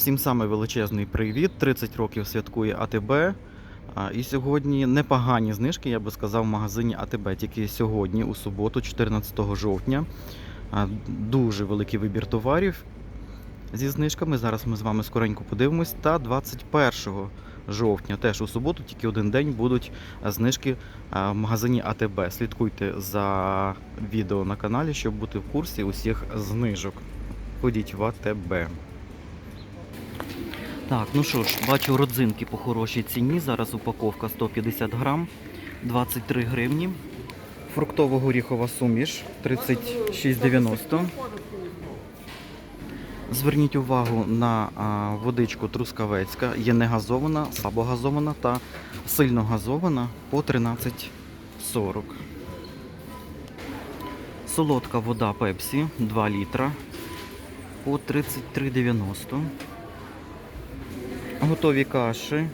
Всім саме величезний привіт. 30 років святкує АТБ. І сьогодні непогані знижки, я би сказав, в магазині АТБ. Тільки сьогодні, у суботу, 14 жовтня. Дуже великий вибір товарів зі знижками. Зараз ми з вами скоренько подивимось. Та 21 жовтня, теж у суботу, тільки один день будуть знижки в магазині АТБ. Слідкуйте за відео на каналі, щоб бути в курсі усіх знижок. Ходіть в АТБ. Так, ну що ж, бачу родзинки по хорошій ціні. Зараз упаковка 150 грам, 23 гривні. Фруктово-горіхова суміш 36,90. Зверніть увагу на водичку трускавецька. Є негазована, слабогазована та сильно газована по 13,40. Солодка вода Пепсі 2 літра по 33,90. Готові каші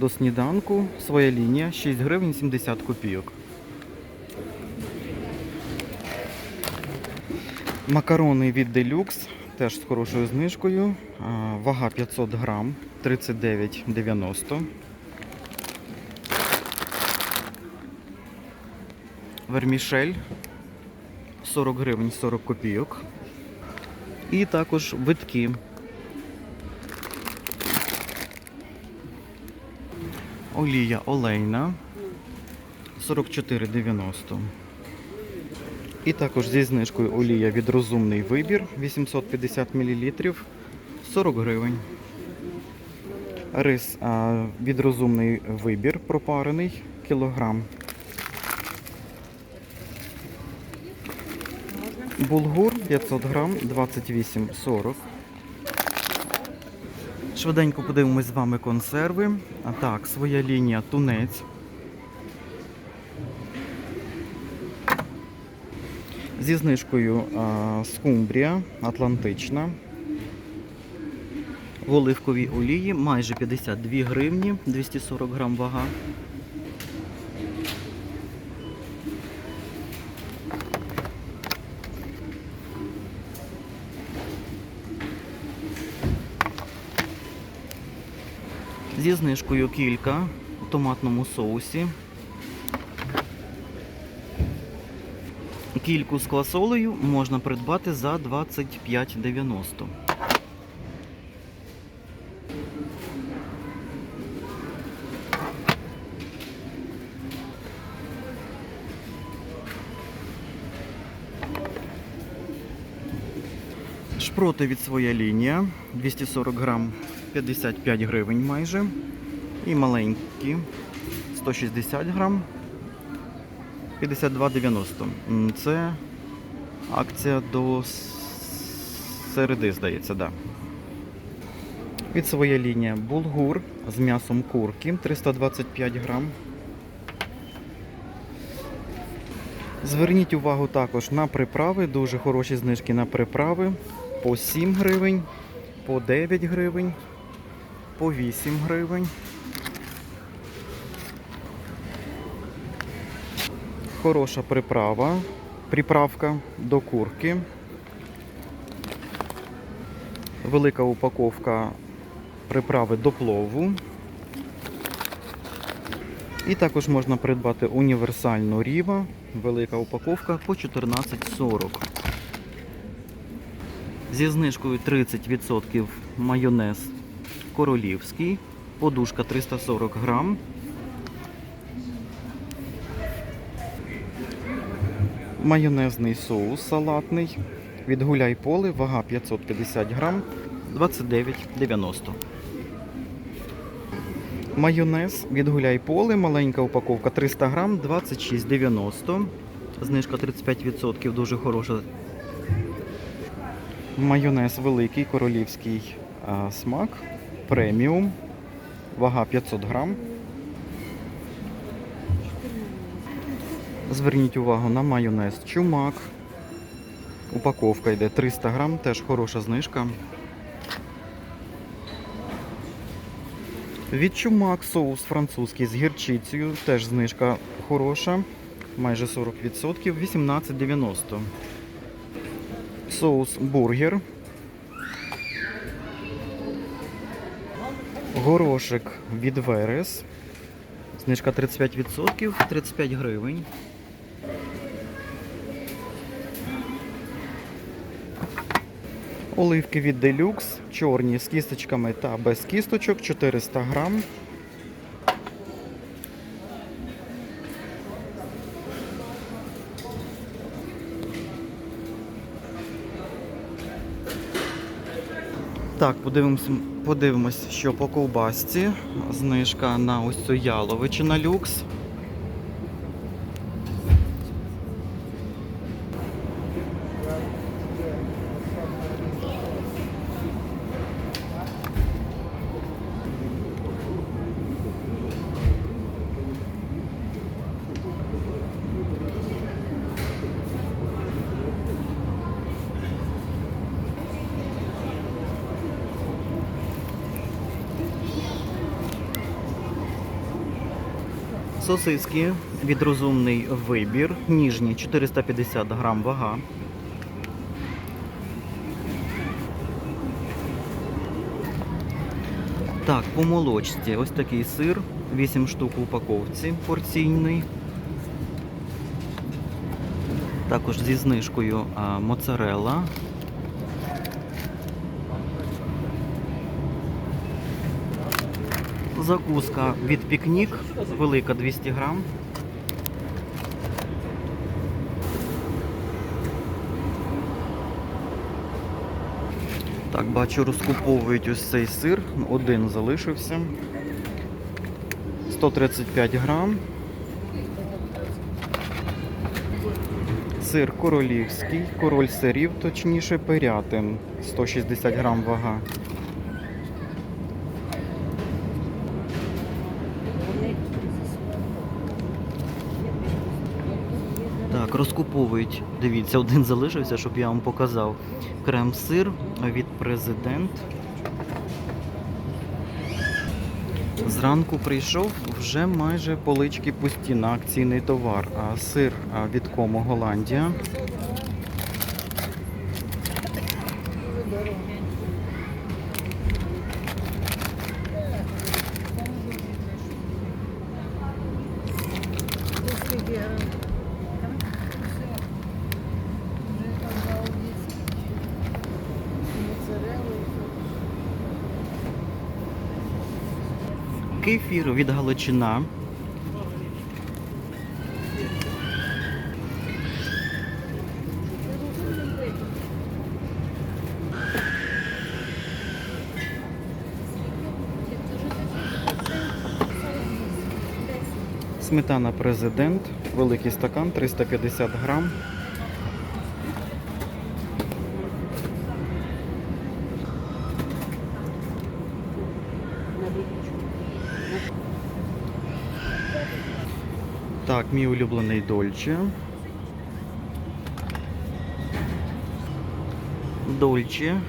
до сніданку. Своя лінія 6 гривень 70 копійок. Макарони від Deluxe теж з хорошою знижкою. Вага 500 грам 39,90. Вермішель 40 гривень 40 копійок. І також витки Олія олейна 44,90. І також зі знижкою олія від розумний вибір 850 мл 40 гривень. Рис а, від розумний вибір пропарений кілограм. Булгур 500 грам 28,40. Швиденько подивимось з вами консерви. А так, своя лінія тунець. Зі знижкою а, скумбрія атлантична. В оливковій олії майже 52 гривні, 240 грам вага. Зі знижкою кілька у томатному соусі. Кільку з квасолею можна придбати за 25,90. Шпроти від своя лінія 240 грам 55 гривень майже. І маленькі 160 грам 52,90. М, Це акція до середи, здається, да. Від своя лінія булгур з м'ясом курки 325 грам. Зверніть увагу також на приправи, дуже хороші знижки на приправи по 7 гривень, по 9 гривень, по 8 гривень. Хороша приправа, приправка до курки. Велика упаковка приправи до плову. І також можна придбати універсальну ріва, велика упаковка по 14,40. Зі знижкою 30% майонез королівський, подушка 340 грам. Майонезний соус салатний від гуляй поле, вага 550 грам, 29,90. Майонез від гуляй поле, маленька упаковка 300 грам, 26,90. Знижка 35%, дуже хороша. Майонез великий, королівський смак, преміум, вага 500 грам. Зверніть увагу на майонез чумак. Упаковка йде 300 грам, теж хороша знижка. Від чумак соус французький з гірчицею, теж знижка хороша, майже 40%, 18,90. Соус бургер Горошик від Верес. Знижка 35%, 35 гривень. Оливки від Deluxe, чорні з кісточками та без кісточок 400 грам. Так, подивимось, подивимось, що по ковбасці. Знижка на ось цю яловичина люкс. Сосиски від розумний вибір. Ніжні 450 грам вага. Так, по молочці ось такий сир, 8 штук в упаковці порційний. Також зі знижкою моцарелла. Закуска від пікнік, велика 200 грам. Так, бачу, розкуповують ось цей сир. Один залишився. 135 грам. Сир королівський, король сирів, точніше, пирятин. 160 грам вага. Так, розкуповують. Дивіться, один залишився, щоб я вам показав. Крем-сир від президент. Зранку прийшов, вже майже полички пусті на акційний товар. Сир від Комо Голландія. Кефір від Галичина. Сметана президент, великий стакан 350 грам. Так, мій улюблений Дольче. Дольче.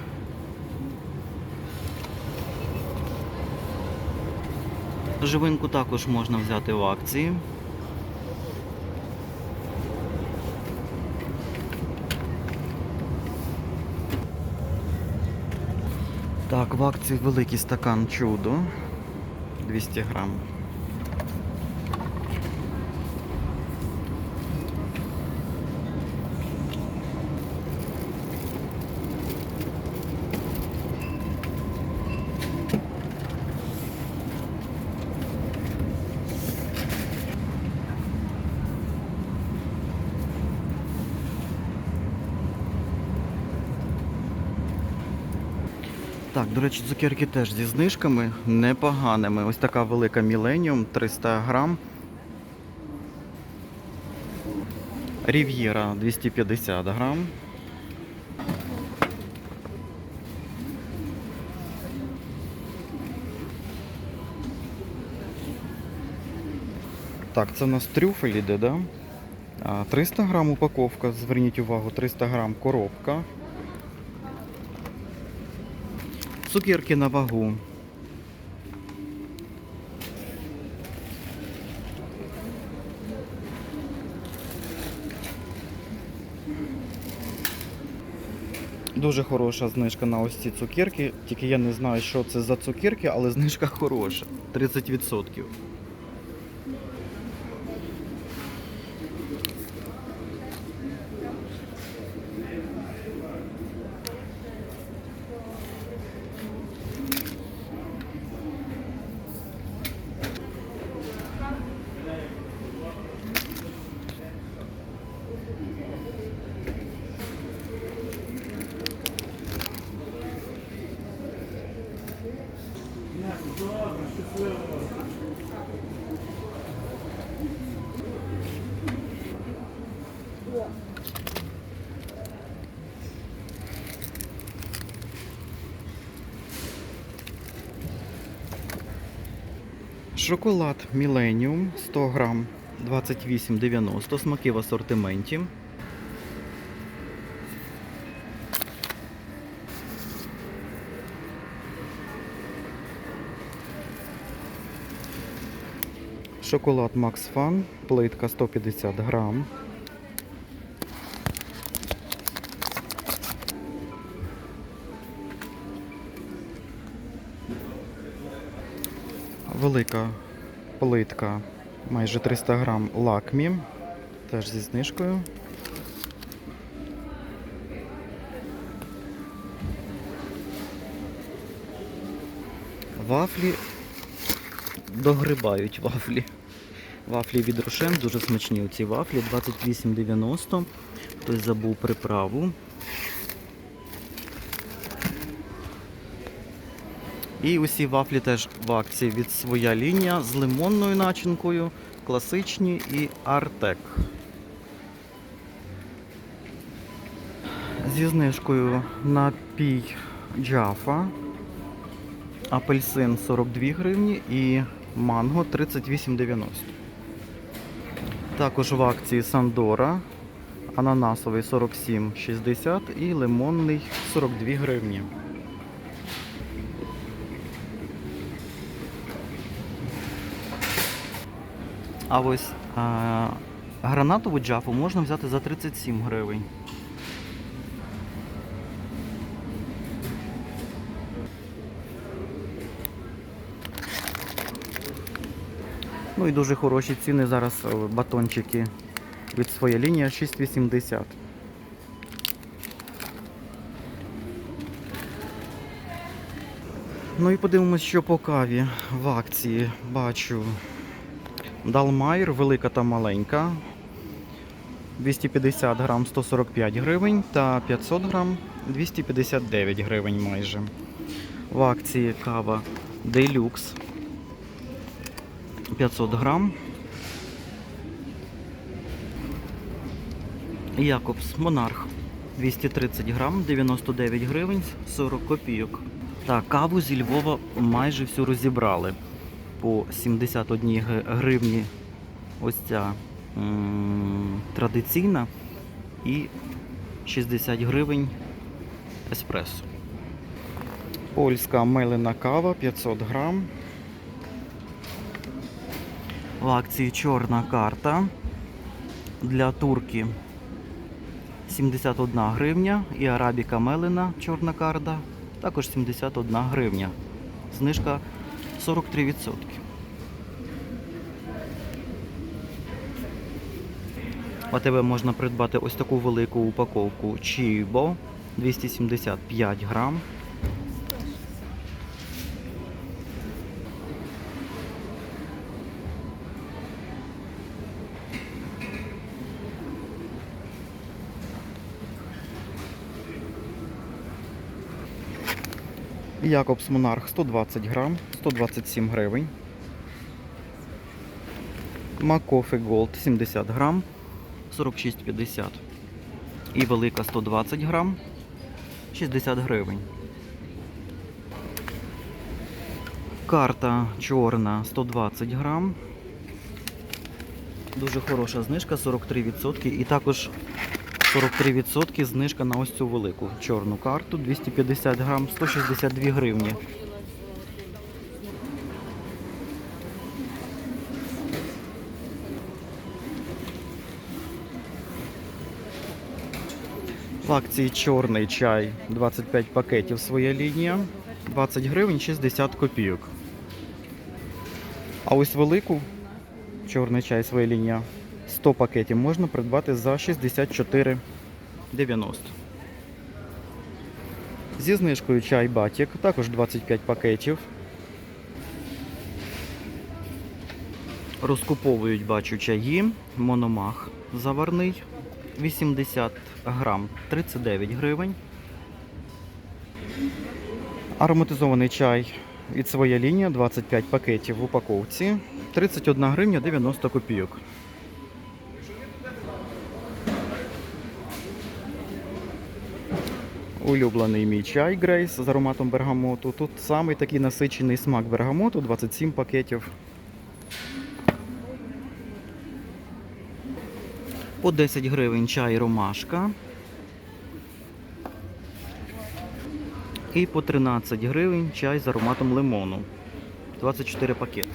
Живинку також можна взяти в акції. Так, в акції великий стакан чудо 200 грам. Так, до речі, цукерки теж зі знижками непоганими. Ось така велика Millennium 300 грам. Рів'єра 250 грам. Так, це у нас трюфель іде, да? 300 грам упаковка, зверніть увагу, 300 грам коробка. Цукерки на вагу. Дуже хороша знижка на ось ці цукерки. Тільки я не знаю, що це за цукерки, але знижка хороша. 30%. Шоколад Millennium 100 грам 28,90 смаки в асортименті. Шоколад Max Fun, плитка 150 грам. Велика плитка, майже 300 грам лакмі, теж зі знижкою. Вафлі догрибають вафлі. Вафлі від Рошен, дуже смачні оці вафлі, 28,90. Хтось забув приправу. І усі вафлі теж в акції від своя лінія з лимонною начинкою, класичні і Артек. Зі знижкою напій Джафа, апельсин 42 гривні і манго 38,90. Також в акції Сандора, ананасовий 47,60 і лимонний 42 гривні. А ось а, гранатову джафу можна взяти за 37 гривень. Ну і дуже хороші ціни зараз е, батончики від своєї лінії 6,80. Ну і подивимось, що по каві в акції бачу. Далмайр, велика та маленька. 250 грам 145 гривень та 500 грам 259 гривень майже. В акції кава Deluxe 500 грам. Якобс Монарх 230 грам 99 гривень 40 копійок. Так, каву зі Львова майже всю розібрали по 71 гривні ось ця м, традиційна і 60 гривень еспресо. Польська мелена кава 500 грам. В акції чорна карта для турки 71 гривня і арабіка мелена чорна карта також 71 гривня. Знижка 43%. А тебе можна придбати ось таку велику упаковку Чібо 275 грам. Якобс Монарх 120 грам, 127 гривень. Макофе Голд 70 грам, 46,50. І велика 120 грам, 60 гривень. Карта чорна 120 грам. Дуже хороша знижка, 43%. І також 43% знижка на ось цю велику чорну карту 250 грам, 162 гривні. В акції чорний чай 25 пакетів своя лінія. 20 гривень 60 копійок. А ось велику чорний чай своя лінія 100 пакетів можна придбати за 64,90. Зі знижкою чай Батік, також 25 пакетів. Розкуповують, бачу, чаї, мономах заварний 80 грам 39 гривень. Ароматизований чай від своя лінія 25 пакетів в упаковці 31 гривня 90 копійок. Улюблений мій чай Грейс з ароматом бергамоту. Тут самий такий насичений смак бергамоту 27 пакетів. По 10 гривень чай ромашка. І по 13 гривень чай з ароматом лимону. 24 пакети.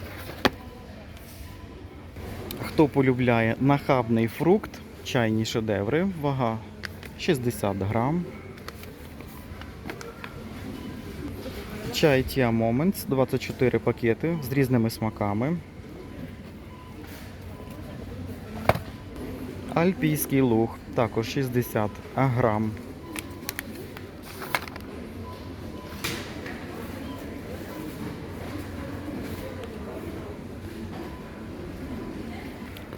Хто полюбляє нахабний фрукт, чайні шедеври, вага 60 грам. Чай Tia Moments, 24 пакети з різними смаками. Альпійський луг, також 60 грам.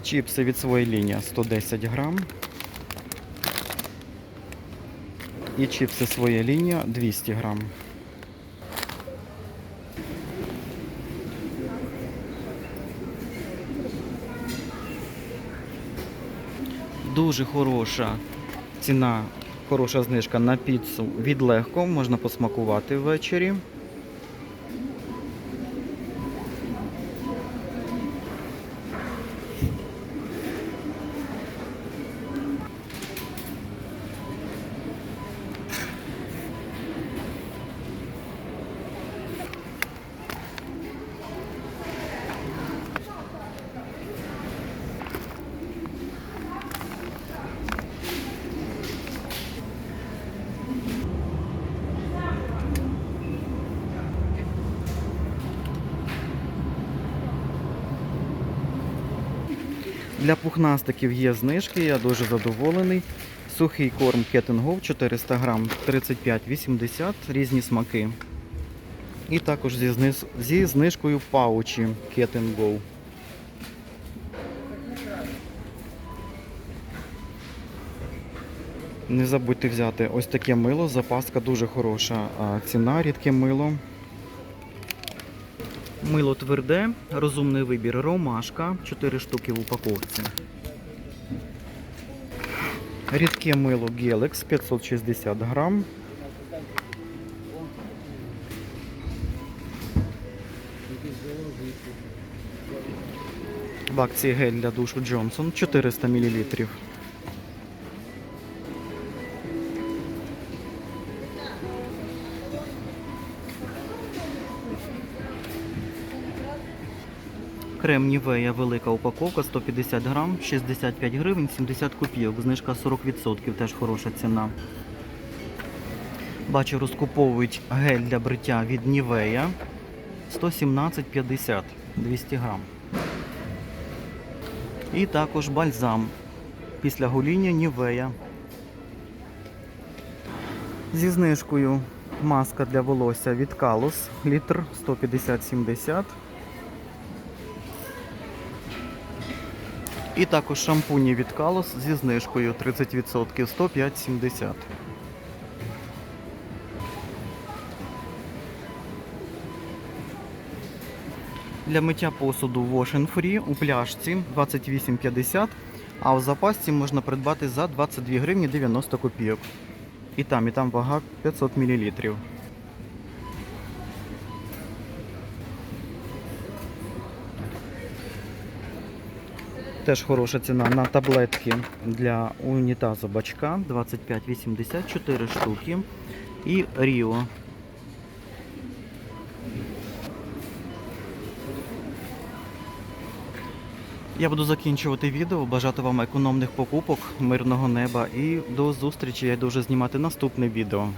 Чіпси від своєї лінії 110 грам. І чіпси своя лінія 200 грам. Дуже хороша ціна, хороша знижка на піцу від легко. Можна посмакувати ввечері. Для пухнастиків є знижки, я дуже задоволений. Сухий корм Cat 400 грам 35,80, різні смаки. І також зі, зниз... зі знижкою паучі Cat Не забудьте взяти ось таке мило, запаска дуже хороша ціна, рідке мило. Мило тверде, розумний вибір ромашка, 4 штуки в упаковці. Рідке мило Gelex 560 грам. В акції гель для душу Джонсон 400 мл. Крем Нівея велика упаковка 150 грам, 65 гривень, 70 копійок. Знижка 40%, теж хороша ціна. Бачу, розкуповують гель для бриття від Нівея 117,50 200 грам. І також бальзам після гоління Нівея. Зі знижкою маска для волосся від Калус, літр 150-70. І також шампуні від Калос зі знижкою 30% 105,70. Для миття посуду Wash Free у пляшці 28,50, а в запасці можна придбати за 22 гривні 90 копійок. І там, і там вага 500 мл. Теж хороша ціна на таблетки для унітазу бачка 25,80, 4 штуки. І Ріо. Я буду закінчувати відео, бажати вам економних покупок, мирного неба і до зустрічі. Я йду вже знімати наступне відео.